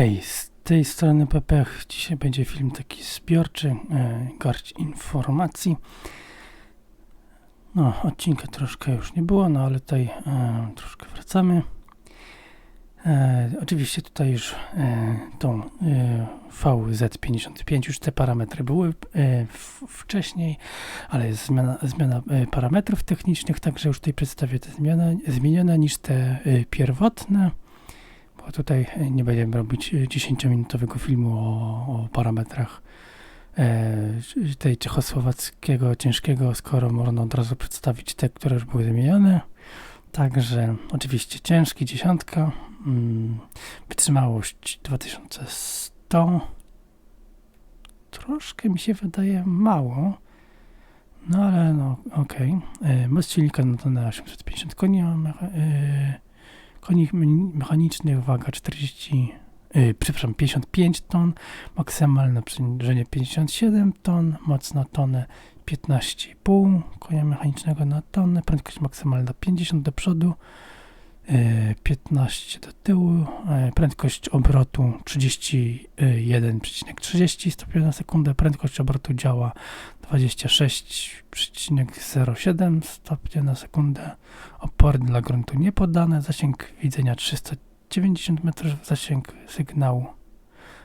Hej, z tej strony Pepech. Dzisiaj będzie film taki zbiorczy, e, garść informacji. No, odcinka troszkę już nie było, no ale tutaj e, troszkę wracamy. E, oczywiście tutaj już e, tą e, VZ55, już te parametry były e, w, wcześniej, ale jest zmiana, zmiana e, parametrów technicznych, także już tutaj przedstawię te zmiany, zmienione niż te e, pierwotne tutaj e, nie będziemy robić 10-minutowego filmu o, o parametrach e, tej czechosłowackiego ciężkiego, skoro można od razu przedstawić te, które już były wymienione. Także oczywiście ciężki, dziesiątka, mm, wytrzymałość 2100, troszkę mi się wydaje mało, no ale no okej. Okay. Moc silnika na 850 koni, e, koni mechanicznych, waga 40, yy, przepraszam, 55 ton, maksymalne przężenie 57 ton, moc na tonę 15,5 konia mechanicznego na tonę, prędkość maksymalna 50 do przodu, 15 do tyłu, yy, prędkość obrotu 31,30 stopni na sekundę, prędkość obrotu działa 26,07 stopnia na sekundę, opory dla gruntu niepodane, zasięg widzenia 390 metrów, zasięg sygnału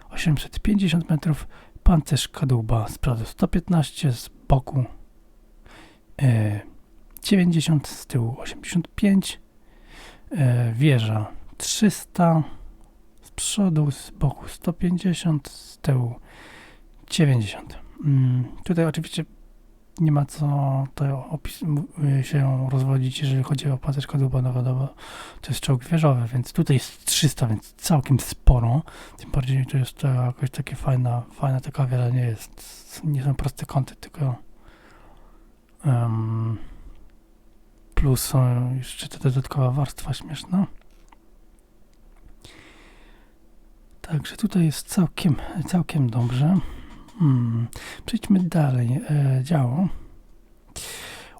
850 metrów, pancerz kadłuba z przodu 115, z boku e, 90, z tyłu 85, e, wieża 300, z przodu, z boku 150, z tyłu 90. Mm, tutaj oczywiście nie ma co to opis, się rozwodzić, jeżeli chodzi o pancerz kadłuba, no wiadomo, to jest czołg wieżowy, więc tutaj jest 300, więc całkiem sporo, tym bardziej to jest to jakoś takie fajna, fajna taka wieża, nie jest, nie są proste kąty, tylko um, plus jeszcze ta dodatkowa warstwa śmieszna. Także tutaj jest całkiem, całkiem dobrze. Hmm. Przejdźmy dalej. E, działo.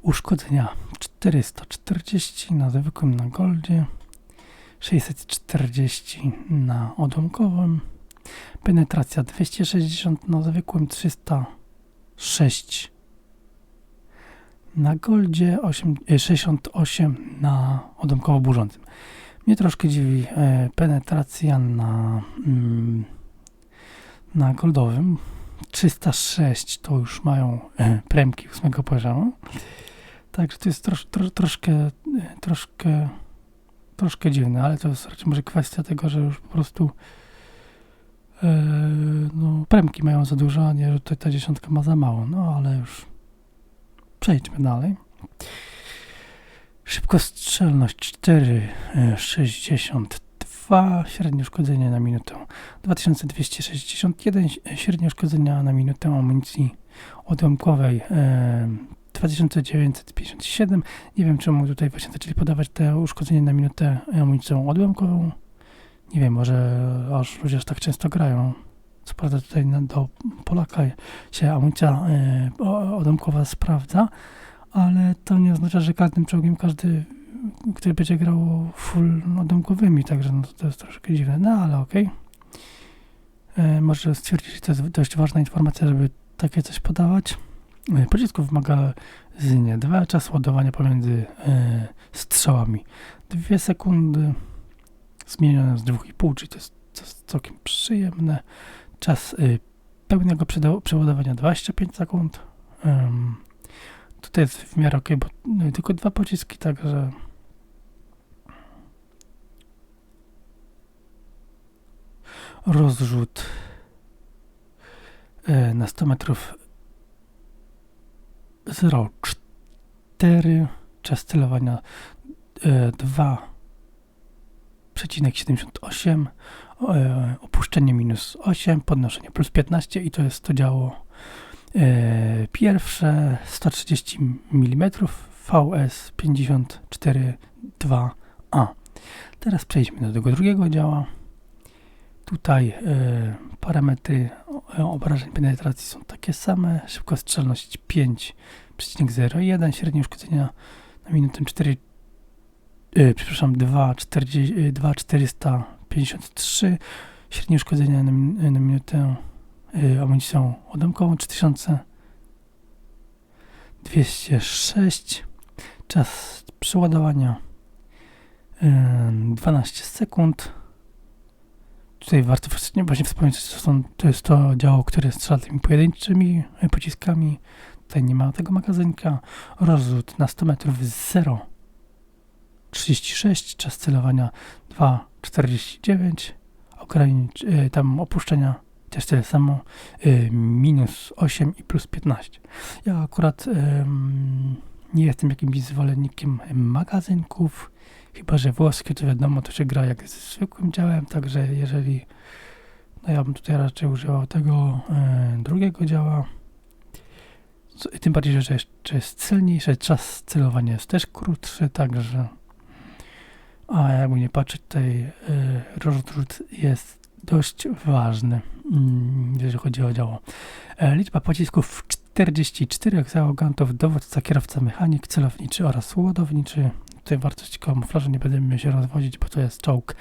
Uszkodzenia 440 na zwykłym na goldzie, 640 na odłamkowym, penetracja 260 na zwykłym, 306 na goldzie, 8, 68 na odłamkowo burzącym. Mnie troszkę dziwi e, penetracja na, mm, na goldowym, 306 to już mają e, premki 8 poziomu. Także to jest trosz, tro, troszkę, e, troszkę, troszkę dziwne, ale to jest może kwestia tego, że już po prostu e, no, premki mają za dużo, a nie, że tutaj ta dziesiątka ma za mało. No ale już przejdźmy dalej. Szybkostrzelność 4,60 2 średnie uszkodzenie na minutę. 2261 średnie uszkodzenia na minutę amunicji odłamkowej. E, 2957. Nie wiem czemu tutaj właśnie zaczęli podawać te uszkodzenie na minutę amunicją odłamkową. Nie wiem, może aż ludzie aż tak często grają. Co prawda tutaj do Polaka się amunicja e, odłamkowa sprawdza, ale to nie oznacza, że każdym czołgiem każdy który będzie grał full odłamkowymi, także no, to jest troszkę dziwne, no ale okej. Okay. E, może stwierdzić, że to jest dość ważna informacja, żeby takie coś podawać. E, pocisku wymaga z dwa czas ładowania pomiędzy e, strzałami 2 sekundy, zmienione z 2,5, czyli to jest, to jest całkiem przyjemne. Czas e, pełnego przeładowania 25 sekund. Um, tutaj jest w miarę ok, bo no, tylko dwa pociski, także rozrzut e, na 100 metrów 0,4 czas celowania 2,78 e, E, opuszczenie minus 8, podnoszenie plus 15 i to jest to działo e, pierwsze 130 mm VS 542A. Teraz przejdźmy do tego drugiego działa. Tutaj e, parametry obrażeń penetracji są takie same. Szybkostrzelność 5,01, średnie uszkodzenia na minutę 4, przepraszam 2,400 53, średnie uszkodzenia na, na minutę amunicją odemkową 3206, czas przeładowania y, 12 sekund. Tutaj warto właśnie wspomnieć, że to, są, to jest to działo, które strzela tymi pojedynczymi y, pociskami. Tutaj nie ma tego magazynka. Rozrzut na 100 metrów 0. 36, czas celowania 2 2,49, ogranicz, y, tam opuszczenia też tyle samo, y, minus 8 i plus 15. Ja akurat nie jestem jakimś zwolennikiem magazynków, chyba że włoskie to wiadomo, to się gra jak z zwykłym działem, także jeżeli, no ja bym tutaj raczej używał tego y, drugiego działa, tym bardziej, że jeszcze jest celniejsze, czas celowania jest też krótszy, także a jakby nie patrzeć, tutaj y, rozrzut jest dość ważny, mm, jeżeli chodzi o działo. E, liczba pocisków 44, jak załogantów, dowódca, kierowca, mechanik, celowniczy oraz ładowniczy. Tutaj wartość kamuflażu nie będziemy się rozwodzić, bo to jest czołg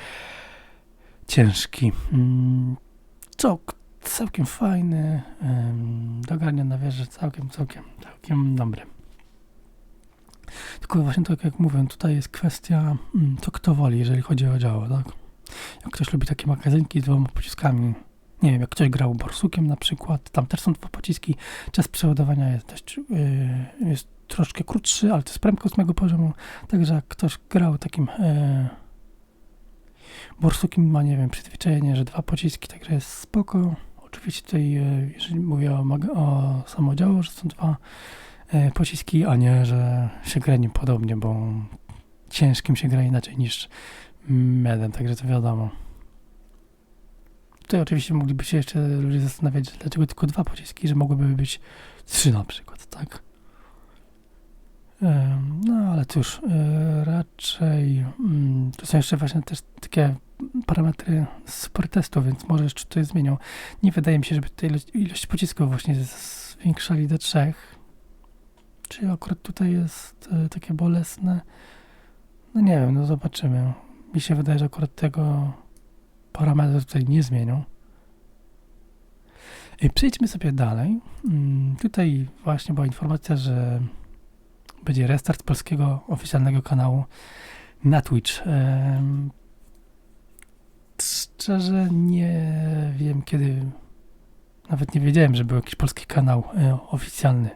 ciężki. Mm, czołg całkiem fajny, ym, do grania na wieży całkiem, całkiem, całkiem dobry. Tylko właśnie tak jak mówię, tutaj jest kwestia, mm, co kto woli, jeżeli chodzi o działo, tak? Jak ktoś lubi takie magazynki z dwoma pociskami, nie wiem, jak ktoś grał borsukiem na przykład, tam też są dwa pociski, czas przeładowania jest dość, yy, jest troszkę krótszy, ale to jest premka ósmego poziomu, także jak ktoś grał takim yy, borsukiem, ma, nie wiem, przyzwyczajenie, że dwa pociski, także jest spoko. Oczywiście tutaj, yy, jeżeli mówię o, o samodziału, że są dwa e, pociski, a nie, że się gra nim podobnie, bo ciężkim się gra inaczej niż medem, także to wiadomo. Tutaj oczywiście mogliby się jeszcze ludzie zastanawiać, dlaczego tylko dwa pociski, że mogłyby być trzy na przykład, tak? No ale cóż, e, raczej mm, to są jeszcze właśnie też takie parametry super testu, więc może jeszcze to zmienią. Nie wydaje mi się, żeby tutaj ilość pocisków właśnie zwiększali do trzech. Czy akurat tutaj jest e, takie bolesne? No nie wiem, no zobaczymy. Mi się wydaje, że akurat tego parametru tutaj nie zmienią. I przejdźmy sobie dalej. Mm, Tutaj właśnie była informacja, że będzie restart polskiego oficjalnego kanału na Twitch. Szczerze nie wiem kiedy, nawet nie wiedziałem, że był jakiś polski kanał e, oficjalny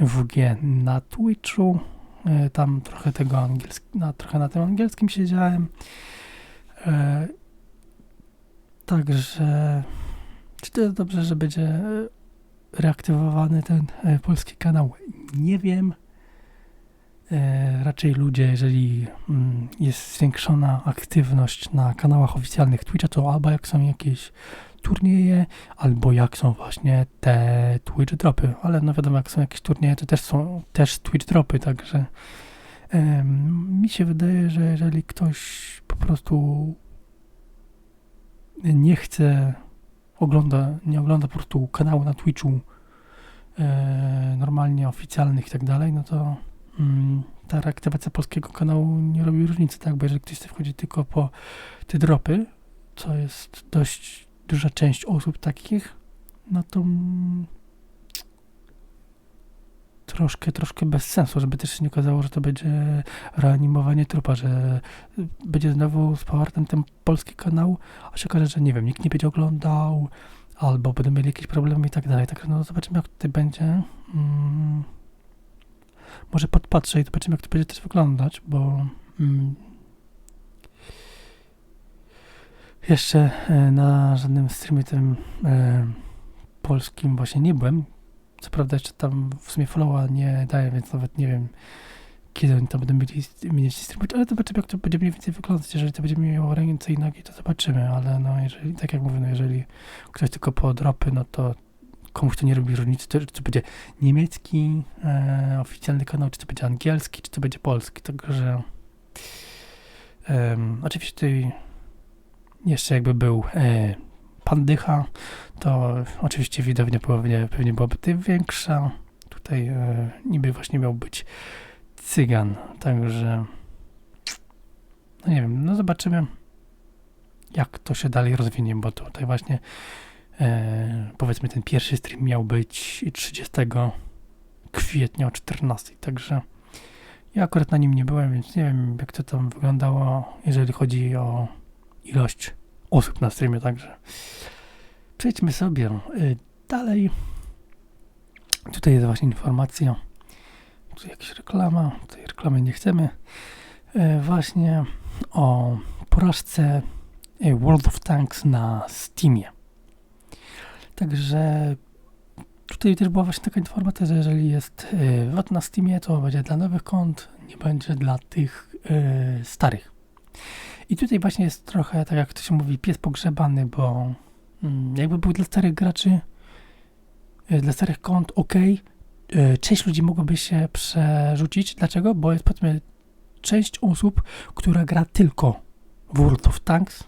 WG na Twitchu. E, Tam trochę tego angielski, na, trochę na tym angielskim siedziałem. E, Także czy to dobrze, że będzie e, reaktywowany ten polski kanał? Nie wiem. Raczej ludzie, jeżeli mm, jest zwiększona aktywność na kanałach oficjalnych Twitcha, to albo jak są jakieś turnieje, albo jak są właśnie te Twitch dropy, ale no wiadomo, jak są jakieś turnieje, to też są też Twitch dropy, także mi się wydaje, że jeżeli ktoś po prostu nie chce ogląda, nie ogląda po prostu kanału na Twitchu e, normalnie oficjalnych i tak dalej, no to mm, ta reaktywacja polskiego kanału nie robi różnicy, tak, bo jeżeli ktoś chce wchodzić tylko po te dropy, co jest dość duża część osób takich, no to mm, troszkę, troszkę bez sensu, żeby też się nie okazało, że to będzie reanimowanie trupa, że będzie znowu z powrotem ten polski kanał, a się okaże, że nie wiem, nikt nie będzie oglądał, albo będą mieli jakieś problemy i tak dalej. Także no zobaczymy, jak tutaj będzie. Mm, może podpatrzę i zobaczymy, jak to będzie też wyglądać, bo mm, jeszcze e, na żadnym streamie tym e, polskim właśnie nie byłem. Co prawda jeszcze tam w sumie followa nie daję, więc nawet nie wiem, kiedy oni tam będą mieli, mieli streamować, ale zobaczymy, jak to będzie mniej więcej wyglądać. Jeżeli to będzie miało ręce i nogi, to zobaczymy, ale no jeżeli, tak jak mówię, no jeżeli ktoś tylko po dropy, no to komuś to nie robi różnicy, czy to będzie niemiecki e, oficjalny kanał, czy to będzie angielski, czy to będzie polski, także em, oczywiście tutaj jeszcze jakby był e, pan Dycha, to oczywiście widownia pewnie, pewnie byłaby tutaj większa. Tutaj e, niby właśnie miał być cygan, także no nie wiem, no zobaczymy jak to się dalej rozwinie, bo tutaj właśnie e, powiedzmy ten pierwszy stream miał być 30 kwietnia o 14, także ja akurat na nim nie byłem, więc nie wiem jak to tam wyglądało, jeżeli chodzi o ilość osób na streamie, także przejdźmy sobie y, dalej. Tutaj jest właśnie informacja, tu jakaś reklama, tej reklamy nie chcemy, y, właśnie o porażce y, World of Tanks na Steamie. Także tutaj też była właśnie taka informacja, że jeżeli jest VAT na Steamie, to będzie dla nowych kont, nie będzie dla tych starych. I tutaj właśnie jest trochę, tak jak to się mówi, pies pogrzebany, bo mm, jakby był dla starych graczy, y, dla starych kont, ok, część ludzi mogłoby się przerzucić. Dlaczego? Bo jest powiedzmy część osób, która gra tylko w World of Tanks,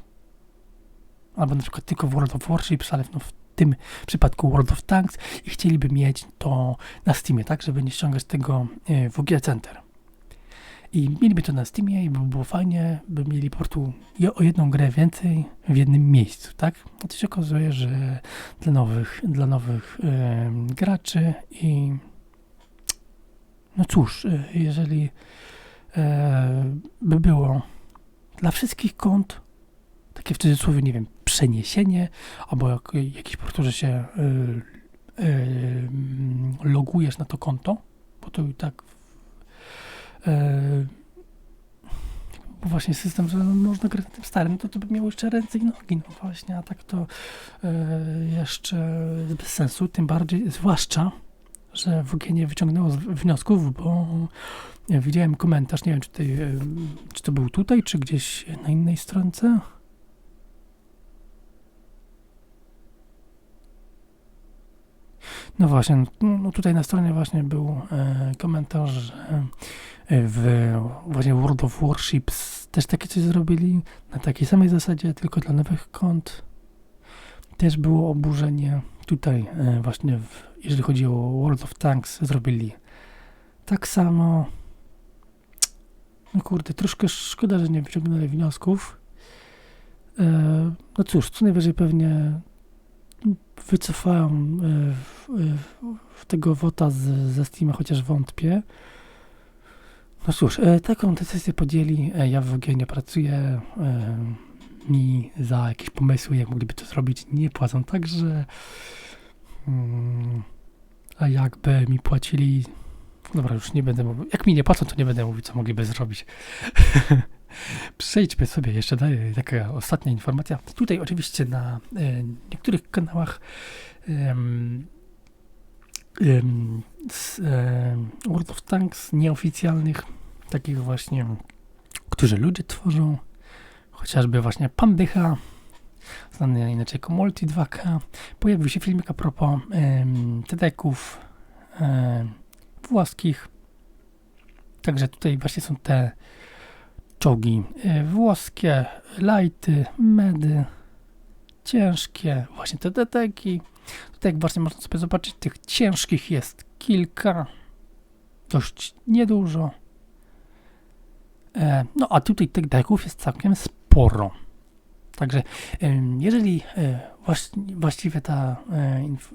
albo na przykład tylko w World of Warships, ale no w tym przypadku World of Tanks i chcieliby mieć to na Steamie, tak, żeby nie ściągać tego e, w OG Center. I mieliby to na Steamie i by było fajnie, by mieli po prostu o jedną grę więcej w jednym miejscu, tak? A to się okazuje, że dla nowych, dla nowych e, graczy i no cóż, e, jeżeli e, by było dla wszystkich kont, takie w cudzysłowie, nie wiem, przeniesienie, albo jak, jakiś po prostu, że się y, y, logujesz na to konto, bo to i tak bo właśnie system, że no, można grać tym starym, to to by miało jeszcze ręce i nogi, no właśnie, a tak to jeszcze bez sensu, tym bardziej, zwłaszcza, że WG nie wyciągnęło wniosków, bo widziałem komentarz, nie wiem, czy, tutaj, czy to był tutaj, czy gdzieś na innej stronce, No właśnie, no, tutaj na stronie właśnie był e, komentarz, że e, w właśnie World of Warships też takie coś zrobili na takiej samej zasadzie, tylko dla nowych kont. Też było oburzenie. Tutaj e, właśnie, w, jeżeli chodzi o World of Tanks, zrobili tak samo. No kurde, troszkę szkoda, że nie wyciągnęli wniosków. No cóż, co najwyżej pewnie wycofają e, tego wota z, ze Steama, chociaż wątpię. No cóż, e, taką decyzję podjęli. E, ja w ogóle nie pracuję. Mi za jakieś pomysły, jak mogliby to zrobić, nie płacą. Także. Mm, a jakby mi płacili. Dobra, już nie będę mówił. Jak mi nie płacą, to nie będę mówił, co mogliby zrobić. Przejdźmy sobie jeszcze dalej. Taka ostatnia informacja. Tutaj oczywiście na e, niektórych kanałach e, z e, World of Tanks nieoficjalnych, takich właśnie, którzy ludzie tworzą, chociażby właśnie Pandycha, znany inaczej jako Multi 2K, pojawił się filmik a propos TDK-ów włoskich. Także tutaj właśnie są te czołgi y, włoskie, lighty, medy, ciężkie, właśnie te deteki. Tutaj właśnie można sobie zobaczyć, tych ciężkich jest kilka, dość niedużo. E, no a tutaj tych deków jest całkiem sporo. Także jeżeli e, właściwie ta,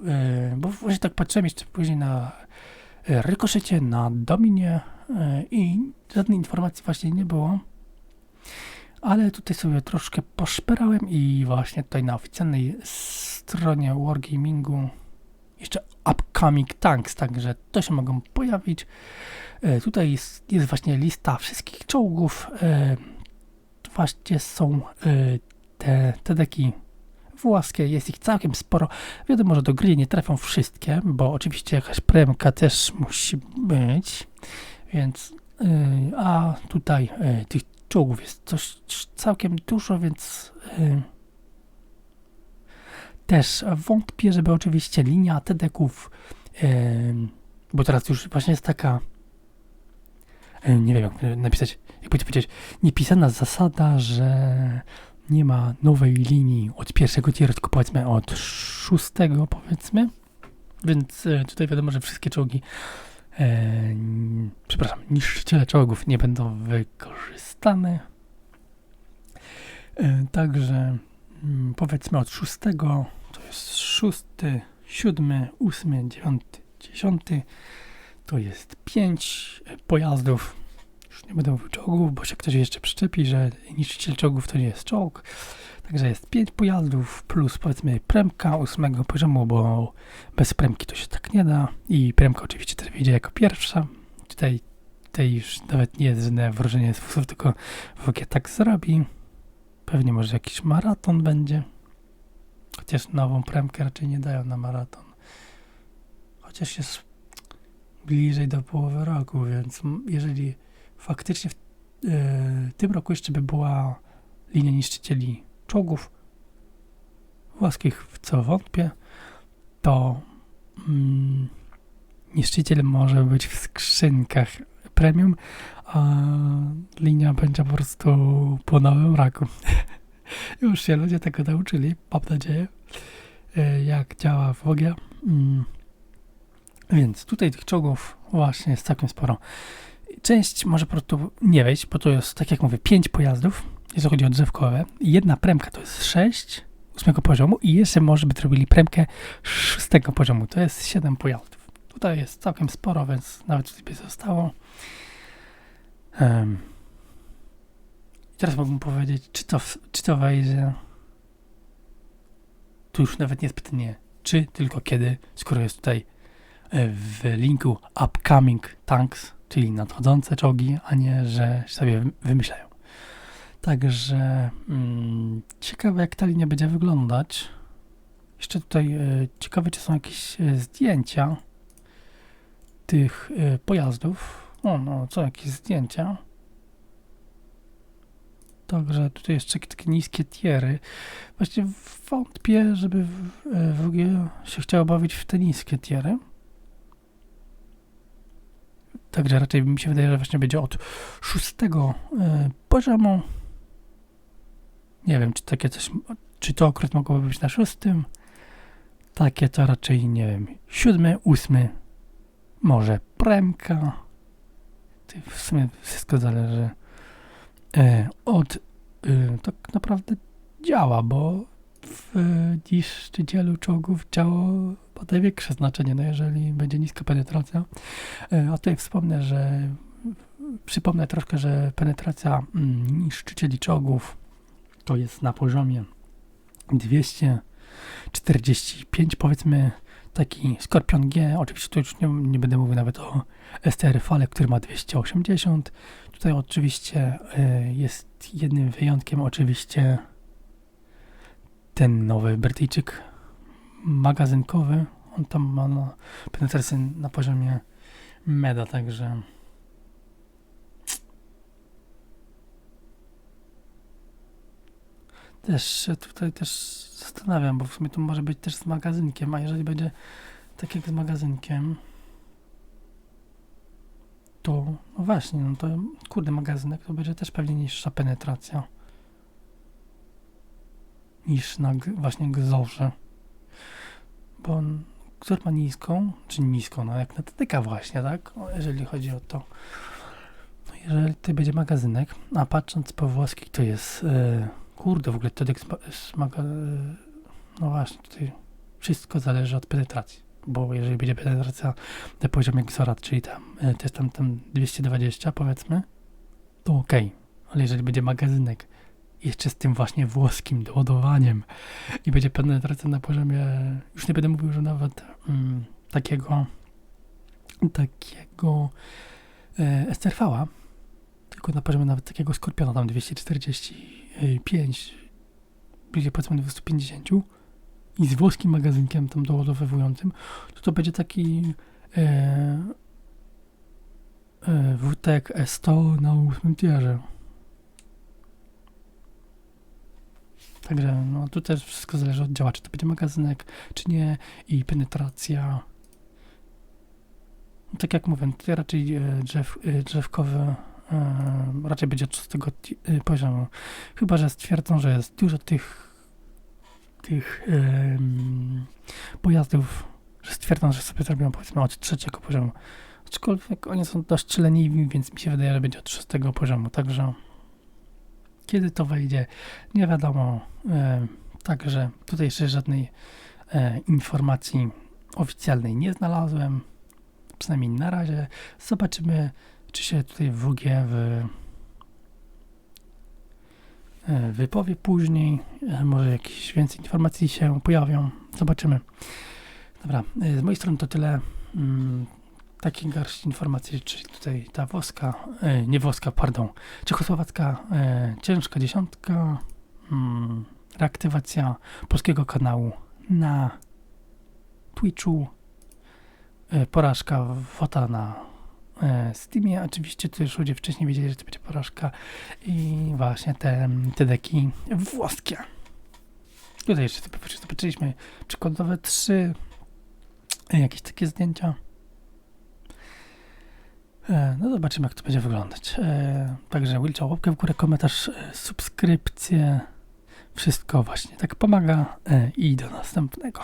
e, bo właśnie tak patrzyłem jeszcze później na rykoszecie, na dominie i żadnej informacji właśnie nie było. Ale tutaj sobie troszkę poszperałem i właśnie tutaj na oficjalnej stronie Wargamingu jeszcze Upcoming Tanks, także to się mogą pojawić. E, tutaj jest, jest, właśnie lista wszystkich czołgów. E, właśnie są e, te, te deki włoskie, jest ich całkiem sporo. Wiadomo, że do gry nie trafią wszystkie, bo oczywiście jakaś premka też musi być, więc e, a tutaj e, tych czołgów. Jest coś całkiem dużo, więc yy, też wątpię, żeby oczywiście linia TDK-ów, yy, bo teraz już właśnie jest taka, yy, nie wiem jak napisać, jak powiedzieć, niepisana zasada, że nie ma nowej linii od pierwszego tieru, tylko powiedzmy od szóstego powiedzmy, więc y, tutaj wiadomo, że wszystkie czołgi e, przepraszam, niszczyciele czołgów nie będą wykorzystane. E, Także mm, powiedzmy od szóstego, to jest szósty, siódmy, ósmy, dziewiąty, dziesiąty, to jest pięć e, pojazdów. Już nie będę mówił czołgów, bo się ktoś jeszcze przyczepi, że niszczyciel czołgów to nie jest czołg. Także jest pięć pojazdów plus powiedzmy premka ósmego poziomu, bo bez premki to się tak nie da. I premka oczywiście też wyjdzie jako pierwsza. Tutaj, tutaj już nawet nie jest żadne wróżenie z fusów, tylko WG tak zrobi. Pewnie może jakiś maraton będzie. Chociaż nową premkę raczej nie dają na maraton. Chociaż jest bliżej do połowy roku, więc jeżeli faktycznie w e, tym roku jeszcze by była linia niszczycieli czołgów włoskich, w co wątpię, to mm, niszczyciel może być w skrzynkach premium, a linia będzie po prostu po nowym roku. Już się ludzie tego nauczyli, mam nadzieję, e, jak działa w ogóle. Mm. Więc tutaj tych czołgów właśnie jest całkiem sporo. Część może po prostu nie wejść, bo to jest, tak jak mówię, 5 pojazdów, jeżeli chodzi o drzewkowe. Jedna premka to jest 6 ósmego poziomu i jeszcze może by zrobili premkę szóstego poziomu. To jest 7 pojazdów. Tutaj jest całkiem sporo, więc nawet by zostało. Um. Teraz mógłbym powiedzieć, czy to, czy to wejdzie. Tu już nawet nie jest pytanie, czy, tylko kiedy, skoro jest tutaj e, w linku upcoming tanks, czyli nadchodzące czołgi, a nie, że sobie wy- wymyślają. Także mm, ciekawe, jak ta linia będzie wyglądać. Jeszcze tutaj e, ciekawe, czy są jakieś e, zdjęcia tych e, pojazdów. O, no, co jakieś zdjęcia. Także tutaj jeszcze takie niskie tiery. Właśnie wątpię, żeby w, w się chciało bawić w te niskie tiery. Także raczej mi się wydaje, że właśnie będzie od szóstego e, poziomu. Nie wiem, czy takie coś, czy to akurat mogłoby być na szóstym. Takie to raczej, nie wiem, siódmy, ósmy, może premka. W sumie wszystko zależy e, od, e, tak naprawdę działa, bo w niszczycielu czołgów działo ma największe znaczenie, no jeżeli będzie niska penetracja. E, a tutaj wspomnę, że przypomnę troszkę, że penetracja mm, niszczycieli czołgów to jest na poziomie 245 powiedzmy taki Skorpion G, oczywiście tu już nie, nie będę mówił nawet o STR Fale, który ma 280. Tutaj oczywiście e, jest jednym wyjątkiem oczywiście ten nowy Brytyjczyk magazynkowy. On tam ma na, penetrację na poziomie meda, także też się tutaj też zastanawiam, bo w sumie to może być też z magazynkiem, a jeżeli będzie tak jak z magazynkiem, to no właśnie, no to kurde magazynek to będzie też pewnie niższa penetracja niż na właśnie gzorze. Bo gzor ma niską, czy niską, no jak na TTK właśnie, tak? Jeżeli chodzi o to. No jeżeli tutaj będzie magazynek, a patrząc po włoskich to jest e, kurde w ogóle TEDx maga, e, no właśnie, tutaj wszystko zależy od penetracji. Bo jeżeli będzie penetracja na poziomie Xorat, czyli tam, e, to jest tam, tam 220 powiedzmy, to okej. Ale jeżeli będzie magazynek jeszcze z tym właśnie włoskim doładowaniem i będzie penetracja na poziomie, już nie będę mówił, że nawet mm, takiego takiego e, STRV-a, tylko na poziomie nawet takiego Skorpiona, tam 245, bliżej powiedzmy 250 i z włoskim magazynkiem tam doładowywującym, to to będzie taki e, e, WTEC S100 na ósmym tierze. Także no, tu też wszystko zależy od działaczy, czy to będzie magazynek, czy nie i penetracja. No, tak jak mówię, tutaj raczej e, drzew, e, drzewkowy e, raczej będzie od szóstego e, poziomu. Chyba, że stwierdzą, że jest dużo tych tych pojazdów, że stwierdzą, że sobie zrobią powiedzmy od trzeciego poziomu. Aczkolwiek oni są dość leniwi, więc mi się wydaje, że będzie od szóstego poziomu. Także Kiedy to wejdzie, nie wiadomo. E, Także tutaj jeszcze żadnej e, informacji oficjalnej nie znalazłem. Przynajmniej na razie. Zobaczymy, czy się tutaj WG w, e, wypowie później. Może jakieś więcej informacji się pojawią. Zobaczymy. Dobra, z mojej strony to tyle. Takie garść informacji, czyli tutaj ta włoska, e, nie włoska, pardon, czechosłowacka e, ciężka dziesiątka, mm, reaktywacja polskiego kanału na Twitchu, e, porażka Wota na e, Steamie. Oczywiście to już ludzie wcześniej wiedzieli, że to będzie porażka i właśnie te, te deki włoskie. Tutaj jeszcze zobaczyliśmy przykładowe trzy jakieś takie zdjęcia. E, No zobaczymy, jak to będzie wyglądać. E, Także Wilcza, łapkę w górę, komentarz, e, subskrypcję. Wszystko właśnie tak pomaga i do następnego.